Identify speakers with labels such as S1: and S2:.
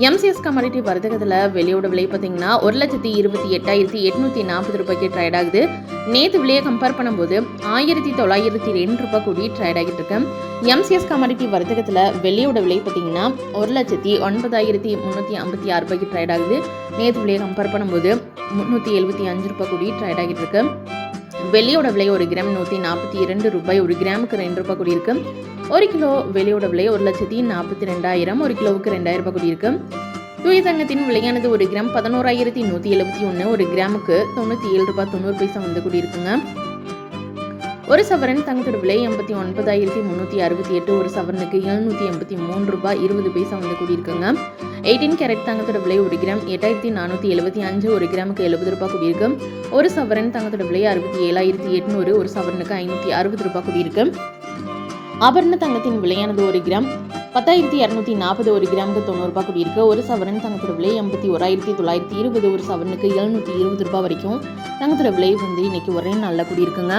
S1: MCS commodity வர்த்தகத்தில் வெளியோட விலை பார்த்தீங்கன்னா ஒரு லட்சத்தி இருபத்தி எட்டாயிரத்தி எட்நூற்றி நாற்பது ரூபாய்க்கு ட்ரேட் ஆகுது. நேற்று விலையை கம்பேர் பண்ணும்போது ஆயிரத்தி தொள்ளாயிரத்தி ரெண்டு ரூபாய் கூடி ட்ரேட் ஆகிட்டு இருக்கு. எம்சிஎஸ் கமாடிட்டி வர்த்தகத்தில் வெளியோட விலை பார்த்தீங்கன்னா ஒரு லட்சத்தி ஒன்பதாயிரத்தி முந்நூற்றி ஐம்பத்தி ஆறு ரூபாய்க்கு ட்ரேட் ஆகுது. நேற்று விலையை கம்பேர் பண்ணும்போது முந்நூற்றி எழுபத்தி அஞ்சு ரூபாய் கூடி ட்ரேட் ஆகிட்டு இருக்கு. வெள்ளியோட விலை ஒரு கிராம் நூற்றி நாற்பத்தி இரண்டு ரூபாய் ஒரு கிராமுக்கு ரெண்டு ரூபாய் கூடி இருக்கு ஒரு கிலோ வெள்ளியோட விலை ஒரு லட்சத்தி நாற்பத்தி ரெண்டாயிரம் ஒரு கிலோவுக்கு ரெண்டாயிரம் ரூபாய் கூடி இருக்கு தூய தங்கத்தின் விலையானது ஒரு கிராம் பதினோராயிரத்தி நூற்றி எழுபத்தி ஒன்று ஒரு கிராமுக்கு தொண்ணூற்றி ஏழு ரூபாய் தொண்ணூறு பைசா வந்து கூடி இருக்குங்க ஒரு சவரன் தங்கத்தோட விலை எண்பத்தி ஒன்பதாயிரத்தி முந்நூற்றி அறுபத்தி எட்டு ஒரு சவரனுக்கு எழுநூற்றி எண்பத்தி மூணு ரூபாய் இருபது பைசா வந்து கூடியிருக்குங்க. எயிட்டீன் கேரட் தங்கத்தோட விலை ஒரு கிராம் எட்டாயிரத்தி நானூற்றி எழுபத்தி அஞ்சு ஒரு கிராமுக்கு எழுபது ரூபாய் கூடியிருக்கு. ஒரு சவரன் தங்கத்தோட விலை அறுபத்தி ஏழாயிரத்தி எட்நூறு ஒரு சவரனுக்கு ஐநூற்றி அறுபது ரூபாய் கூடியிருக்கு. ஆபரண தங்கத்தின் விலையானது ஒரு கிராம் பத்தாயிரத்தி இரநூத்தி நாற்பது ஒரு கிராமுக்கு தொண்ணூறுபா கூடியிருக்கு. ஒரு சவரன் தங்கத்தோட விலை எண்பத்தி ஓராயிரத்தி தொள்ளாயிரத்தி இருபது ஒரு சவரனுக்கு எழுநூற்றி இருபது ரூபாய் வரைக்கும் தங்கத்தோட விலை வந்து இன்னைக்கு ஒரே நல்லா கூடியிருக்குங்க.